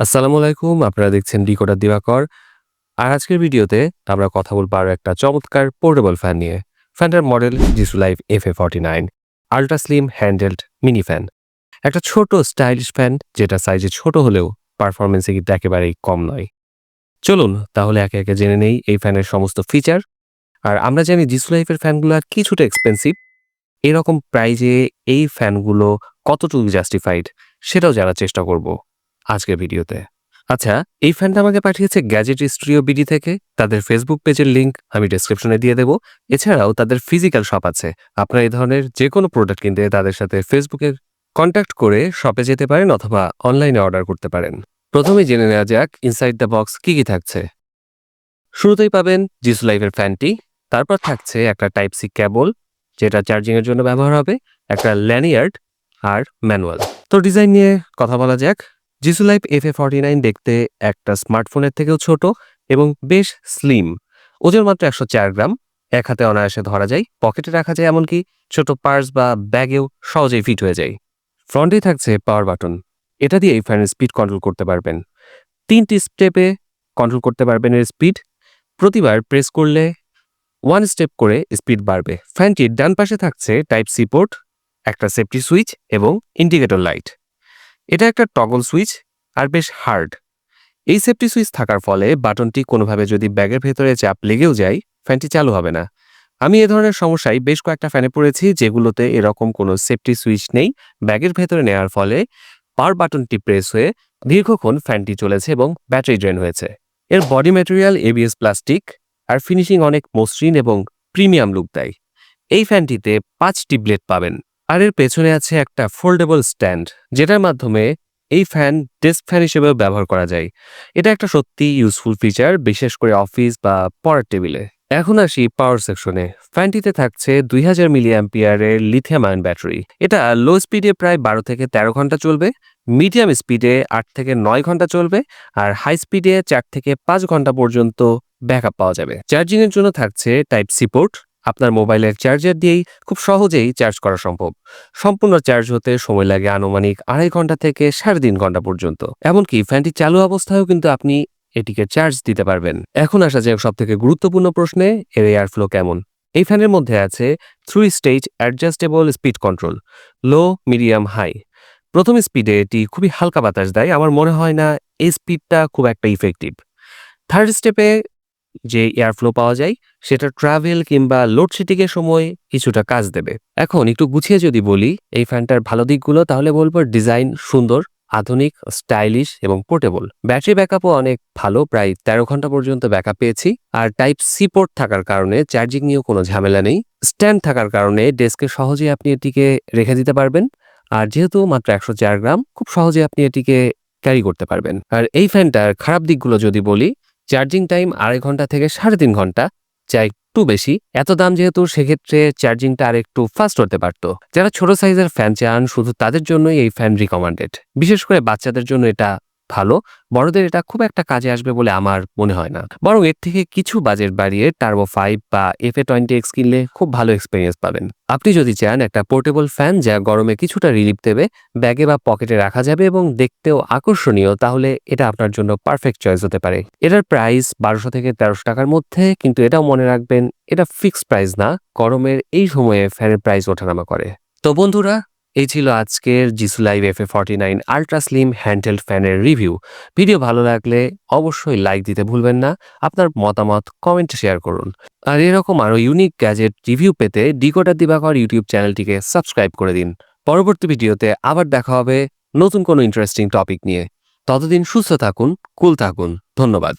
আসসালামু আলাইকুম, আপনারা দেখছেন ডিকোডার দিবাকর। আর আজকের ভিডিওতে আমরা কথা বলব আরও একটা চমৎকার পোর্টেবল ফ্যান নিয়ে। ফ্যানটার model Jisu life F A forty nine ultra slim handheld mini fan একটা ছোট স্টাইলিশ ফ্যান, যেটা সাইজে ছোট হলেও পারফরমেন্সে কিন্তু একেবারেই কম নয়। চলুন তাহলে একে একে জেনে নেই এই ফ্যানের সমস্ত ফিচার। আর আমরা জানি জিসু লাইফের ফ্যানগুলো আর কিছুটা এক্সপেন্সিভ এরকম প্রাইজে এই ফ্যানগুলো কতটুকু জাস্টিফাইড সেটাও জানার চেষ্টা করব। আজকের ভিডিওতে। আচ্ছা এই ফ্যানটা আমাকে পাঠিয়েছে গ্যাজেট স্টুডিও বিডি থেকে। তাদের ফেসবুক পেজের লিংক আমি ডেসক্রিপশনে দিয়ে দেবো। এছাড়াও তাদের ফিজিক্যাল শপ আছে। আপনারা এই ধরনের যে কোনো প্রোডাক্ট কিনতে তাদের সাথে ফেসবুকের কন্ট্যাক্ট করে শপে যেতে পারেন অথবা অনলাইনে অর্ডার করতে পারেন। প্রথমেই জেনে নেওয়া যাক ইনসাইড দ্য বক্স কি কি থাকছে। শুরুতেই পাবেন জিসু লাইভের ফ্যানটি তারপর থাকছে একটা টাইপ সি ক্যাবল যেটা চার্জিং এর জন্য ব্যবহার হবে, একটা ল্যানিয়ার্ড আর ম্যানুয়াল তো ডিজাইন নিয়ে কথা বলা যাক। Jisu life F A forty nine দেখতে একটা স্মার্টফোনের থেকেও ছোট এবং বেশ স্লিম ওজন মাত্র একশো চার গ্রাম। এক হাতে অনায়াসে ধরা যায়, পকেটে রাখা যায় এমনকি ছোট পার্স বা ব্যাগেও সহজেই ফিট হয়ে যায়। ফ্রন্টে থাকছে পাওয়ার বাটন এটা দিয়ে এই ফ্যানের স্পিড কন্ট্রোল করতে পারবেন। তিনটি স্টেপে কন্ট্রোল করতে পারবেন এর স্পিড প্রতিবার প্রেস করলে ওয়ান স্টেপ করে স্পিড বাড়বে। ফ্যানটির ডান পাশে থাকছে টাইপ সি পোর্ট একটা সেফটি সুইচ এবং ইন্ডিকেটর লাইট এটা একটা টগল সুইচ আর বেশ হার্ড। এই সেফটি সুইচ থাকার ফলে বাটনটি কোনোভাবে যদি ব্যাগের ভেতরে চাপ লেগেও যায়, ফ্যানটি চালু হবে না। আমি এ ধরনের সমস্যায় বেশ কয়েকটা ফ্যানে পড়েছি যেগুলোতে এরকম কোনো সেফটি সুইচ নেই ব্যাগের ভেতরে নেওয়ার ফলে পাওয়ার বাটনটি প্রেস হয়ে দীর্ঘক্ষণ ফ্যানটি চলেছে এবং ব্যাটারি ড্রেন হয়েছে। এর বডি ম্যাটেরিয়াল এবিএস প্লাস্টিক আর ফিনিশিং অনেক মসৃণ এবং প্রিমিয়াম লুক দেয়। এই ফ্যানটিতে পাঁচটি ব্লেড পাবেন। আর এর পেছনে আছে একটা ফোল্ডেবল স্ট্যান্ড যেটার মাধ্যমে এই ফ্যান ডেস্ক ফ্যান হিসেবেও ব্যবহার করা যায়। এটা একটা সত্যি ইউজফুল ফিচার বিশেষ করে অফিস বা পড়ার টেবিলে এখন আসি পাওয়ার সেকশনে ফ্যানটিতে থাকছে দুই হাজার মিলি অ্যাম্পিয়ারের লিথিয়াম আয়ন ব্যাটারি এটা লো স্পিডে প্রায় বারো থেকে তেরো ঘণ্টা চলবে মিডিয়াম স্পিডে আট থেকে নয় ঘণ্টা চলবে, আর হাই স্পিডে চার থেকে পাঁচ ঘণ্টা পর্যন্ত ব্যাকআপ পাওয়া যাবে। চার্জিং এর জন্য থাকছে টাইপ সি পোর্ট আপনার মোবাইলের চার্জার দিয়েই খুব সহজেই চার্জ করা সম্ভব। সম্পূর্ণ চার্জ হতে সময় লাগে আনুমানিক আড়াই ঘণ্টা থেকে সাড়ে তিন ঘণ্টা পর্যন্ত। এমনকি ফ্যানটি চালু অবস্থায়ও কিন্তু আপনি এটিকে চার্জ দিতে পারবেন। এখন আসা যাক সব থেকে গুরুত্বপূর্ণ প্রশ্নে, এর এয়ার ফ্লো কেমন? এই ফ্যানের মধ্যে আছে three stage adjustable speed control low medium high প্রথম স্পিডে এটি খুবই হালকা বাতাস দেয়, আমার মনে হয় না এই স্পিডটা খুব একটা ইফেক্টিভ থার্ড স্টেপে যে এয়ারফ্লো পাওয়া যায়, সেটা ট্রাভেল কিংবা লোডশেডিংয়ের সময় কিছুটা কাজ দেবে। এখন একটু গুছিয়ে যদি বলি, এই ফ্যানটার ভালো দিকগুলো, তাহলে বলব ডিজাইন সুন্দর, আধুনিক স্টাইলিশ এবং পোর্টেবল ব্যাটারি ব্যাকআপও অনেক ভালো, প্রায় তেরো ঘণ্টা পর্যন্ত ব্যাকআপ পেয়েছি। আর টাইপ সি পোর্ট থাকার কারণে চার্জিং নিয়েও কোনো ঝামেলা নেই। স্ট্যান্ড থাকার কারণে ডেস্কে সহজেই আপনি এটিকে রেখে দিতে পারবেন। আর যেহেতু মাত্র একশো চার গ্রাম, খুব সহজে আপনি এটিকে ক্যারি করতে পারবেন। আর এই ফ্যানটার খারাপ দিকগুলো যদি বলি চার্জিং টাইম আড়াই ঘণ্টা থেকে সাড়ে তিন ঘণ্টা, যা একটু বেশি। এত দাম যেহেতু, সেক্ষেত্রে চার্জিংটা আর একটু ফাস্ট হতে পারত। যারা ছোট সাইজের ফ্যান চান, শুধু তাদের জন্যই এই ফ্যান রিকমান্ডেড বিশেষ করে বাচ্চাদের জন্য এটা ভালো। বড়দের এটা খুব একটা কাজে আসবে বলে আমার মনে হয় না। বরং এর থেকে কিছু বাজেট বাড়িয়ে টার্বো ফাইভ বা এফ এ টোয়েন্টি এক্স কিনলে খুব ভালো এক্সপিরিয়েন্স পাবেন। আপনি যদি চান একটা পোর্টেবল ফ্যান যা গরমে কিছুটা রিলিফ দেবে, ব্যাগে বা পকেটে রাখা যাবে এবং দেখতেও আকর্ষণীয়, তাহলে এটা আপনার জন্য পারফেক্ট চয়েস হতে পারে। এটার প্রাইস বারোশো থেকে তেরোশো টাকার মধ্যে, কিন্তু এটাও মনে রাখবেন, এটা ফিক্সড প্রাইস না। গরমের এই সময়ে ফ্যানের প্রাইস ওঠানামা করে। তো বন্ধুরা এই ছিল আজকের Jisu life F A forty nine ultra slim handheld ফ্যানের রিভিউ ভিডিও ভালো লাগলে অবশ্যই লাইক দিতে ভুলবেন না, আপনার মতামত কমেন্টে শেয়ার করুন। আর এরকম আরও ইউনিক গ্যাজেট রিভিউ পেতে ডিকোটার দিবাকর ইউটিউব চ্যানেলটিকে সাবস্ক্রাইব করে দিন। পরবর্তী ভিডিওতে আবার দেখা হবে নতুন কোনো ইন্টারেস্টিং টপিক নিয়ে। ততদিন সুস্থ থাকুন কুল থাকুন। ধন্যবাদ।